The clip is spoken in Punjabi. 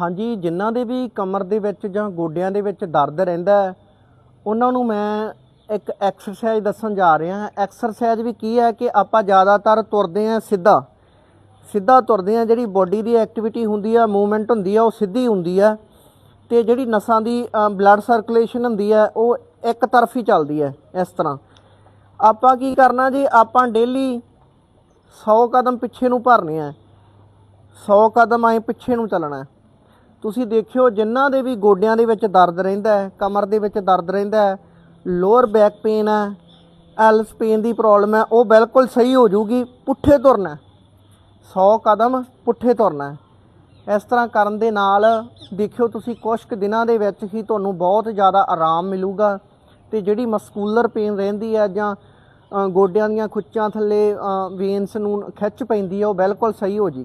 ਹਾਂਜੀ, ਜਿਨ੍ਹਾਂ ਦੇ ਵੀ ਕਮਰ ਦੇ ਵਿੱਚ ਜਾਂ ਗੋਡਿਆਂ ਦੇ ਵਿੱਚ ਦਰਦ ਰਹਿੰਦਾ ਉਹਨਾਂ ਨੂੰ ਮੈਂ ਇੱਕ ਐਕਸਰਸਾਈਜ਼ ਦੱਸਣ ਜਾ ਰਿਹਾ ਹਾਂ। ਐਕਸਰਸਾਈਜ਼ ਵੀ ਕੀ ਹੈ ਕਿ ਆਪਾਂ ਜ਼ਿਆਦਾਤਰ ਤੁਰਦੇ ਹਾਂ ਸਿੱਧਾ। ਸਿੱਧਾ ਤੁਰਦੇ ਹਾਂ, ਜਿਹੜੀ ਬੋਡੀ ਦੀ ਐਕਟੀਵਿਟੀ ਹੁੰਦੀ ਆ ਮੂਵਮੈਂਟ ਹੁੰਦੀ ਆ, ਉਹ ਸਿੱਧੀ ਹੁੰਦੀ ਆ ਤੇ ਜਿਹੜੀ ਨਸਾਂ ਦੀ ਬਲੱਡ ਸਰਕੂਲੇਸ਼ਨ ਹੁੰਦੀ ਹੈ ਉਹ ਇੱਕ ਤਰਫੀ ਚੱਲਦੀ ਹੈ ਇਸ ਤਰ੍ਹਾਂ। ਆਪਾਂ ਕੀ ਕਰਨਾ ਜੀ, ਆਪਾਂ ਡੇਲੀ 100 ਕਦਮ ਪਿੱਛੇ ਨੂੰ ਭਰਨੇ ਆ। 100 ਕਦਮ ਐ ਪਿੱਛੇ ਨੂੰ ਚੱਲਣਾ। ਤੁਸੀਂ ਦੇਖਿਓ ਜਿਨ੍ਹਾਂ ਦੇ ਵੀ ਗੋਡਿਆਂ ਦੇ ਵਿੱਚ ਦਰਦ ਰਹਿੰਦਾ ਹੈ, ਕਮਰ ਦੇ ਵਿੱਚ ਦਰਦ ਰਹਿੰਦਾ ਹੈ ਲੋਅਰ ਬੈਕ ਪੇਨ ਹੈ ਐਲਸ ਪੇਨ ਦੀ ਪ੍ਰੋਬਲਮ ਹੈ, ਉਹ ਬਿਲਕੁਲ ਸਹੀ ਹੋ ਜਾਊਗੀ, ਪੁੱਠੇ ਤੁਰਨਾ ਹੈ। 100 ਕਦਮ ਪੁੱਠੇ ਤੁਰਨਾ ਇਸ ਤਰ੍ਹਾਂ ਕਰਨ ਦੇ ਨਾਲ ਦੇਖਿਓ ਤੁਸੀਂ ਕੁਝ ਕੁ ਦਿਨਾਂ ਦੇ ਵਿੱਚ ਹੀ ਤੁਹਾਨੂੰ ਬਹੁਤ ਜ਼ਿਆਦਾ ਆਰਾਮ ਮਿਲੂਗਾ ਤੇ ਜਿਹੜੀ ਮਸਕੂਲਰ ਪੇਨ ਰਹਿੰਦੀ ਹੈ ਜਾਂ ਗੋਡਿਆਂ ਦੀਆਂ ਖੁੱਚਾਂ ਥੱਲੇ ਵੇਨਸ ਨੂੰ ਖਿੱਚ ਪੈਂਦੀ ਹੈ, ਉਹ ਬਿਲਕੁਲ ਸਹੀ ਹੋ ਜੀ